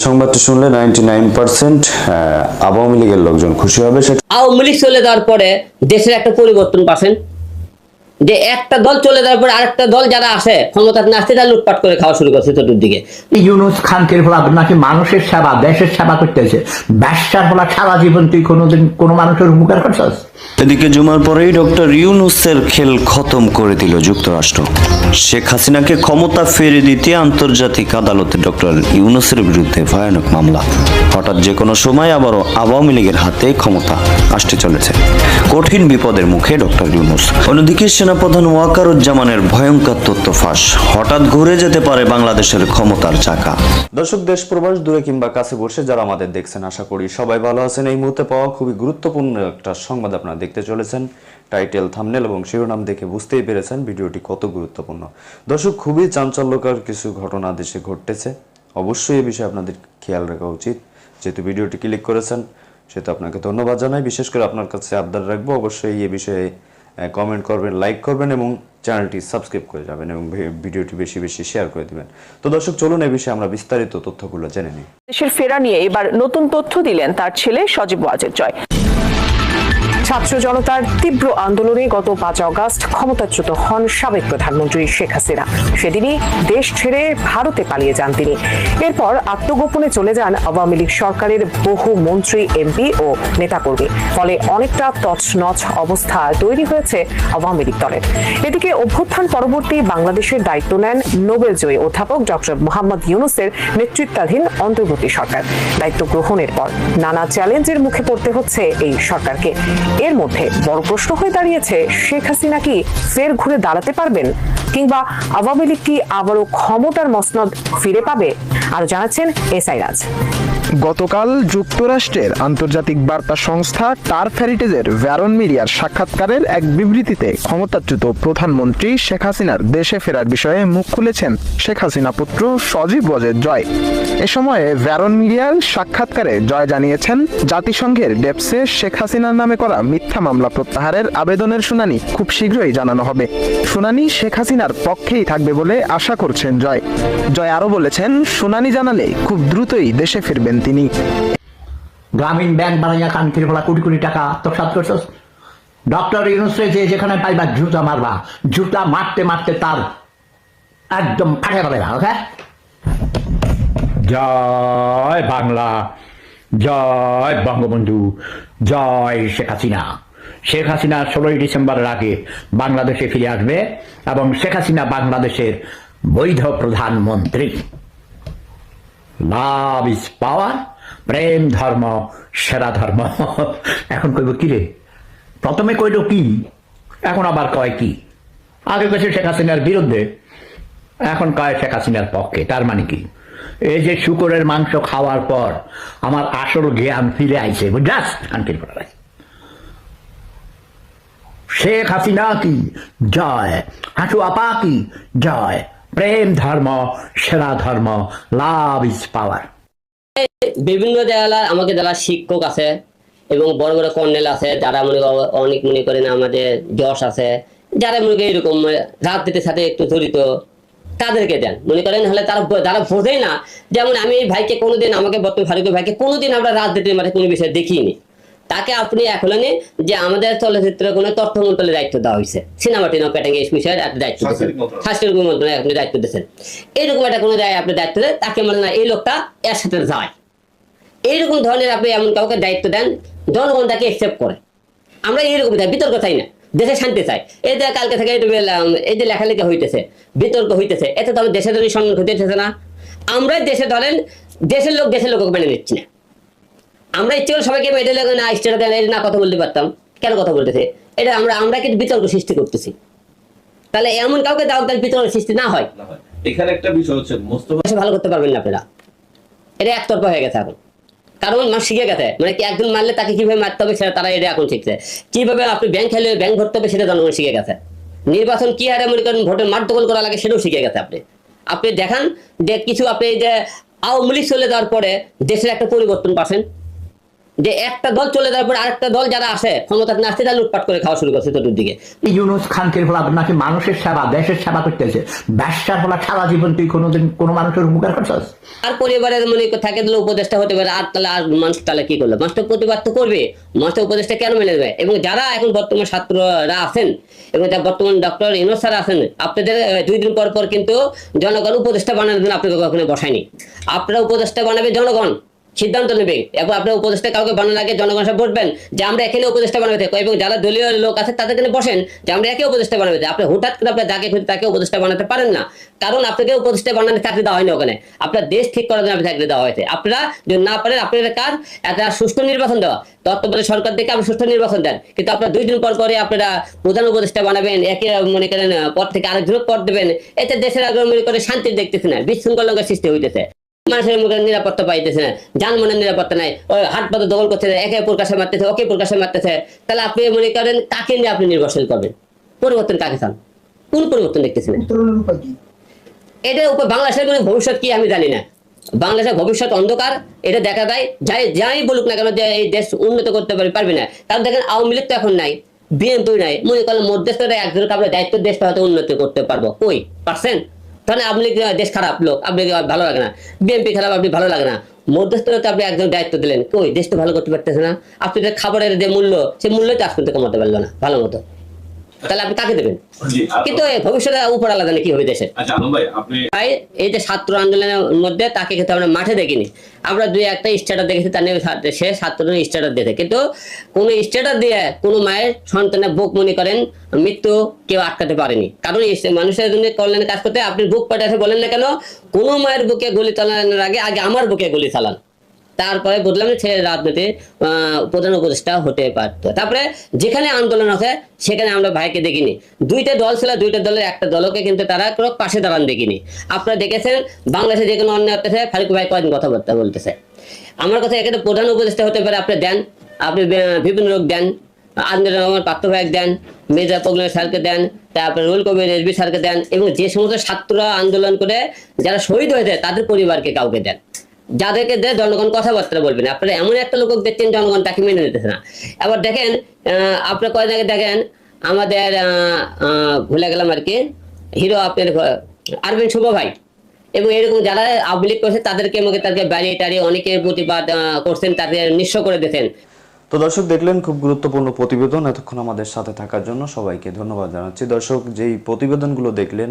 সংবাদটি শুনলে ninety nine percent Awami লীগের লোকজন খুশি হবে সেটা আওয়ামী লীগ চলে যাওয়ার পরে দেশের একটা পরিবর্তন পাচ্ছেন। যে একটা দল চলে যাওয়ার পরে আরেকটা দল যারা আসে ক্ষমতাতে না আসতে তারা লুটপাট করে খাওয়া শুরু করছে চতুর্দিকে। ইউনুস খানকে ফলা নাকি মানুষের সেবা দেশের সেবা করতেছে? ব্যবসার ফলা সারা জীবন তুই কোনোদিন কোনো মানুষের উপকার করছিস? এদিকে জুমার পরেই ডক্টর ইউনুসের খেল খতম করে দিল যুক্তরাষ্ট্র। শেখ হাসিনাকে ক্ষমতা ফিরে দিতে আন্তর্জাতিক আদালতে ডক্টর ইউনুসের বিরুদ্ধে ভয়ানক মামলা। হঠাৎ যে কোনো সময় আবারও আওয়ামী লীগের হাতে ক্ষমতা আসতে চলেছে। কঠিন বিপদের মুখে ডক্টর ইউনুস। অন্যদিকে সেনাপ্রধান ওয়াকারুজ্জামানের ভয়ঙ্কর তথ্য ফাঁস। হঠাৎ ঘুরে যেতে পারে বাংলাদেশের ক্ষমতার চাকা। দর্শক, দেশ, প্রবাস দূরে কিংবা কাছে বসে যারা আমাদের দেখছেন, আশা করি সবাই ভালো আছেন। এই মুহূর্তে পাওয়া খুবই গুরুত্বপূর্ণ একটা সংবাদ আপনারা দেখতে চলেছেন। টাইটেল থামনেল এবং শিরোনাম দেখে বুঝতেই পেরেছেন ভিডিওটি কত গুরুত্বপূর্ণ। দর্শক, খুবই চাঞ্চল্যকর কিছু ঘটনা দেশে ঘটতেছে। অবশ্যই এ বিষয়ে আপনাদের খেয়াল রাখা উচিত। যেহেতু ভিডিওটি ক্লিক করেছেন, সেহেতু আপনাকে ধন্যবাদ জানাই। বিশেষ করে আপনার কাছে আবদার রাখব, অবশ্যই এ বিষয়ে কমেন্ট করবেন লাইক করবেন এবং চ্যানেলটি সাবস্ক্রাইব করে যাবেন এবং ভিডিওটি বেশি বেশি শেয়ার করে দিবেন। তো দর্শক, চলুন এই বিষয়ে আমরা বিস্তারিত তথ্যগুলো জেনে নিই। দেশের ফেরা নিয়ে এবার নতুন তথ্য দিলেন তার ছেলে সজীব ওয়াজেদ জয়। ছাত্র জনতার তীব্র আন্দোলনে গত পাঁচ অগস্ট ক্ষমতাচ্যুত হন সাবেক প্রধানমন্ত্রী শেখ হাসিনা। সেদিনই দেশ ছেড়ে ভারতে পালিয়ে যান তিনি। এরপর আত্মগোপনে চলে যান আওয়ামী লীগ সরকারের বহু মন্ত্রী, এমপি ও নেতাকর্মী। ফলে অনেকটা তছনছ অবস্থা তৈরি হয়েছে আওয়ামী লীগ দলের। এদিকে অভ্যুত্থান পরবর্তী বাংলাদেশের দায়িত্ব নেন নোবেল জয়ী অধ্যাপক ডক্টর মোহাম্মদ ইউনুসের নেতৃত্বাধীন অন্তর্বর্তী সরকার। দায়িত্ব গ্রহণের পর নানা চ্যালেঞ্জের মুখে পড়তে হচ্ছে এই সরকারকে। এর মধ্যে বড় প্রশ্ন হয়ে দাঁড়িয়েছে শেখ হাসিনা কি ফের ঘুরে দাঁড়াতে পারবেন? কিংবা আওয়ামী লীগ কি আবারও ক্ষমতার মসনদ ফিরে পাবে? আর জানাচ্ছেন এস আই রাজ। গতকাল যুক্তরাষ্ট্রের আন্তর্জাতিক বার্তা সংস্থা টার ফ্যারিটেজের ভ্যারন মিডিয়ার সাক্ষাৎকারের এক বিবৃতিতে ক্ষমতাচ্যুত প্রধানমন্ত্রী শেখ হাসিনার দেশে ফেরার বিষয়ে মুখ খুলেছেন শেখ হাসিনা পুত্র সজীব ওয়াজেদ জয়। এ সময়ে ভ্যারন মিডিয়ার সাক্ষাৎকারে জয় জানিয়েছেন জাতিসংঘের ডেপসে শেখ হাসিনার নামে করা মিথ্যা মামলা প্রত্যাহারের আবেদনের শুনানি খুব শীঘ্রই জানানো হবে। শুনানি শেখ হাসিনার পক্ষেই থাকবে বলে আশা করছেন জয়। জয় আরও বলেছেন, শুনানি জানালে খুব দ্রুতই দেশে ফিরবেন তিনি। গ্রামীণ ব্যাংক বানাইয়া খানকির ফলা কোটি কোটি টাকা আত্মসাৎ করছিস। ডক্টর ইউনুসে যে যেখানে পাইবা জুতা মারবা, জুতা মারতে মারতে তার একদম ফাটে পাবে ওকে? জয় বাংলা, জয় বঙ্গবন্ধু, জয় শেখ হাসিনা। শেখ হাসিনা ষোলোই ডিসেম্বরের আগে বাংলাদেশে ফিরে আসবে এবং শেখ হাসিনা বাংলাদেশের বৈধ প্রধানমন্ত্রী। লাভ ইজ পাওয়ার প্রেম ধর্ম, সেরা ধর্ম। এখন কইব কি রে? প্রথমে কইল কি, এখন আবার কয় কি? আগে কেছে শেখ হাসিনার বিরুদ্ধে, এখন কয় শেখ হাসিনার পক্ষে, তার মানে কি? এই যে শুকরের মাংস খাওয়ার পর আমার আসল জ্ঞান ফিরে আইছে বুঝাস শান্তির পড়া শেখ হাসিনা কি? জয়। হাসু আপা কি? জয়। প্রেম ধর্ম সেরা ধর্ম, লাভ ইজ পাওয়ার। বিভিন্ন জেলার আমাকে যারা শিক্ষক আছে এবং বড় বড় কর্নেল আছে, যারা মনে অনেক মনে করেন আমাদের যশ আছে, যারা মনে করেন এরকম মানে রাজনীতির সাথে একটু জড়িত, তাদেরকে দেন। মনে করেন হলে তারা যারা বোঝেই না। যেমন আমি এই ভাইকে কোনোদিন আমাকে বর্তমান ফারুকের ভাইকে কোনোদিন আমরা রাজনীতির মাঠে কোনো বিষয়ে দেখিনি। তাকে আপনি এখন যে আমাদের চলচ্চিত্রে কোনো তথ্য মন্ত্রণালয়ের দায়িত্ব দেওয়া হয়েছে। সিনেমা টিনেমা প্যাটাং এই বিষয়ে একটা দায়িত্ব দিয়েছেন। সাংস্কৃতিক মন্ত্রণালয়ে আপনি দায়িত্ব দিয়েছেন। এইরকম একটা কোনো জায়গায় আপনি দায়িত্ব দেন তাকে মানে না এই লোকটা এর সাথে যায়। এইরকম ধরনের আপনি এমন কাউকে দায়িত্ব দেন জনগণ তাকে একসেপ্ট করে। আমরা এইরকম চাই বিতর্ক চাই না। দেশে শান্তি চাই। এই যে কালকে থেকে এই যে লেখালেখি হইতেছে বিতর্ক হইতেছে এতে তো দেশের জন্য সম্মান হইতেছে না। আমরা দেশে ধরেন দেশের লোক দেশের লোককে মেনে নিচ্ছি না। আমরা ইচ্ছে করে সবাইকে মেডেল না স্টেটা না কথা বলতে পারতাম। কেন কথা বলতেছে? এটা আমরা আমরা কিন্তু বিতর্ক সৃষ্টি করতেছি। তাহলে এমন কাউকে দাও তার বিতর্ক সৃষ্টি না হয়? এখানে একটা বিষয় হচ্ছে মোস্তফা ভালো করতে পারবেন না আপনারা। এটা একতরফা হয়ে গেছে এখন। কারণ মানুষ শিখে গেছে। মানে কি একজন মারলে তাকে কীভাবে মারতে হবে সেটা তারা এটা এখন শিখছে। কীভাবে আপনি ব্যাংক খেলে ব্যাংক ভরতে হবে সেটা জনগণ শিখে গেছে। নির্বাচন কি হারে মনে করেন ভোটের মাঠ দখল করা লাগে সেটাও শিখে গেছে আপনি। আপনি দেখান যে কিছু আপনি যে আওয়ামী লীগ চলে যাওয়ার পরে দেশের একটা পরিবর্তন পাচ্ছেন। যে একটা দল চলে যাওয়ার পর আরেকটা দল যারা আসে ক্ষমতা না আসতে তারা লুটপাট করে খাওয়া শুরু করছে চতুর্দিকে। ইউনুস খানকে ফলা নাকি মানুষের সেবা দেশের সেবা করতেছে? ব্যবসার ফলা সারা জীবন তুই কোনোদিন কোনো মানুষের উপকার করছিস? আর পরিবারের মনে থাকে দিলে উপদেষ্টা হতে পারে আর তাহলে আর মানুষ তাহলে কি করল? মানুষ তো প্রতিবাদ তো করবে। মানুষ তো উপদেষ্টা কেন মেনে নেবে? এবং যারা এখন বর্তমান ছাত্ররা আছেন এবং যারা বর্তমান ডক্টর ইনোজ স্যার আছেন আপনাদের দুই দিন পর পর কিন্তু জনগণ উপদেষ্টা বানানোর জন্য আপনাকে কখনো বসায়নি। আপনারা উপদেষ্টা বানাবে জনগণ। সিদ্ধান্ত নেবে। এবং আপনার উপদেষ্টা কাউকে বানানোর আগে জনগণ সব বসবেন যে আমরা এখানে উপদেষ্টা বানাবে। এবং যারা দলীয় লোক আছে তাদের এখানে বসেন যে আমরা একে উপদেষ্টা বানাবে। আপনি হুঠাৎ করে আপনার যাকে খুঁজে তাকে উপদেষ্টা বানাতে পারেন না। কারণ আপনাকে উপদেষ্টা বানাতে চাকরি দেওয়া হয়নি ওখানে। আপনার দেশ ঠিক করার জন্য আপনি চাকরি দেওয়া হয়েছে। আপনারা যদি না পারেন আপনাদের কাজ, একটা সুষ্ঠু নির্বাচন দেওয়া। তত্ত্বাবধায়ক সরকার থেকে আপনি সুষ্ঠু নির্বাচন দেন। কিন্তু আপনার দুই দিন পর পরে আপনারা প্রধান উপদেষ্টা বানাবেন, একে মনে করেন পদ থেকে আরেকজনের পদ দেবেন। এতে দেশের আগে মনে করে শান্তি দেখতেছে না। বিশৃঙ্খলার সৃষ্টি হইতেছে। মানুষের মুখে নিরাপত্তা পাইতেছে না যানবাহনের নিরাপত্তা নাই ওই হাট পাতে দখল করতেছে একে প্রকাশে মারতেছে ওকে প্রকাশে মারতেছে তাহলে আপনি মনে করেন কাকে নিয়ে আপনি নির্বাচন করবেন? পরিবর্তন কাকে চান? কোন পরিবর্তন দেখতেছেন? এটার উপর বাংলাদেশের কোনো ভবিষ্যৎ কি আমি জানি না। বাংলাদেশের ভবিষ্যৎ অন্ধকার এটা দেখা দেয় যাই যাই বলুক না কেন যে এই দেশ উন্নত করতে পারবে পারবে না। কারণ দেখেন আওয়ামী লীগ তো এখন নাই বিএনপি নাই মনে করেন মধ্যস্থতা একজনকে আমরা দায়িত্ব দেশটা হয়তো উন্নতি করতে পারব। কই? পারছেন? তাহলে আপনি দেশ খারাপ, লোক আপনি কি ভালো লাগে না। বিএনপি খারাপ, আপনি ভালো লাগে না। মধ্যস্থতা আপনি একজন দায়িত্ব দিলেন। কই, দেশ তো ভালো করতে পারতেছে না। আপনি খাবারের যে মূল্য, সেই মূল্যই চাষ পর্যন্ত কমাতে পারল না, ভালো মতো। তাহলে আপনি কাকে দেবেন? কিন্তু ভবিষ্যতে উপর আলাদা কি হবে আচ্ছা ভাই এই যে ছাত্র আন্দোলনের মধ্যে তাকে কিন্তু আমরা মাঠে দেখিনি। আমরা দুই একটা স্ট্যাটাস দেখেছি তার সে ছাত্রদের স্ট্যাটাস দিয়েছে। কিন্তু কোনো স্ট্যাটাস দিয়ে কোনো মায়ের সন্তানের বুক মনে করেন মৃত্যু কেউ আটকাতে পারেনি। কারণ মানুষের জন্য কল্যাণে কাজ করতে আপনি বুক পাঠাতে বলেন না কেন কোনো মায়ের বুকে গুলি চালানোর আগে আগে আমার বুকে গুলি চালান। তারপরে বুঝলাম যে সে রাজনীতি প্রধান উপদেষ্টা হতে পারত। তারপরে যেখানে আন্দোলন আছে, সেখানে আমরা ভাইকে দেখিনি। দুইটা দল ছিল, দুইটা দলের একটা দলকে কিন্তু তারা কোনো পাশে দাঁড়ান দেখিনি। আপনারা দেখেছেন বাংলাদেশে যে কোনো অন্যায় হতেছে ফারুক ভাই কয়েকদিন কথাবার্তা বলতেছে। আমার কথা এখানে প্রধান উপদেষ্টা হতে পারে, আপনি দেন। আপনি বিভিন্ন লোক দেন। আন্দোলন রহমান পাত্র ভাইক দেন। মির্জা পগলের স্যারকে দেন। তারপরে রুল কবির রেজবি স্যারকে দেন। এবং যে সমস্ত ছাত্ররা আন্দোলন করে, যারা শহীদ হয়েছে, তাদের পরিবারকে কাউকে দেন। যাদেরকে দিয়ে জনগণ কথাবার্তা বলবেন আপনারা এমন একটা লোক দেখছেন, জনগণ তাকে মেনে নিতেছে না। এবার দেখেন আপনার কয়েক আগে দেখেন, আমাদের ভুলে গেলাম আর কি, হিরো আপনার আরবিন শুভ ভাই। এবং এরকম যারা আওয়ামী লীগ করছে, তাদেরকে আমাকে তাদেরকে বাড়িয়ে টাড়িয়ে অনেকের প্রতিবাদ করছেন, তাদের নিঃস্ব করে দিতেন তো দর্শক, দেখলেন খুব গুরুত্বপূর্ণ প্রতিবেদন এতক্ষণ আমাদের সাথে থাকার জন্য সবাইকে ধন্যবাদ জানাচ্ছি। দর্শক, যেই প্রতিবেদনগুলো দেখলেন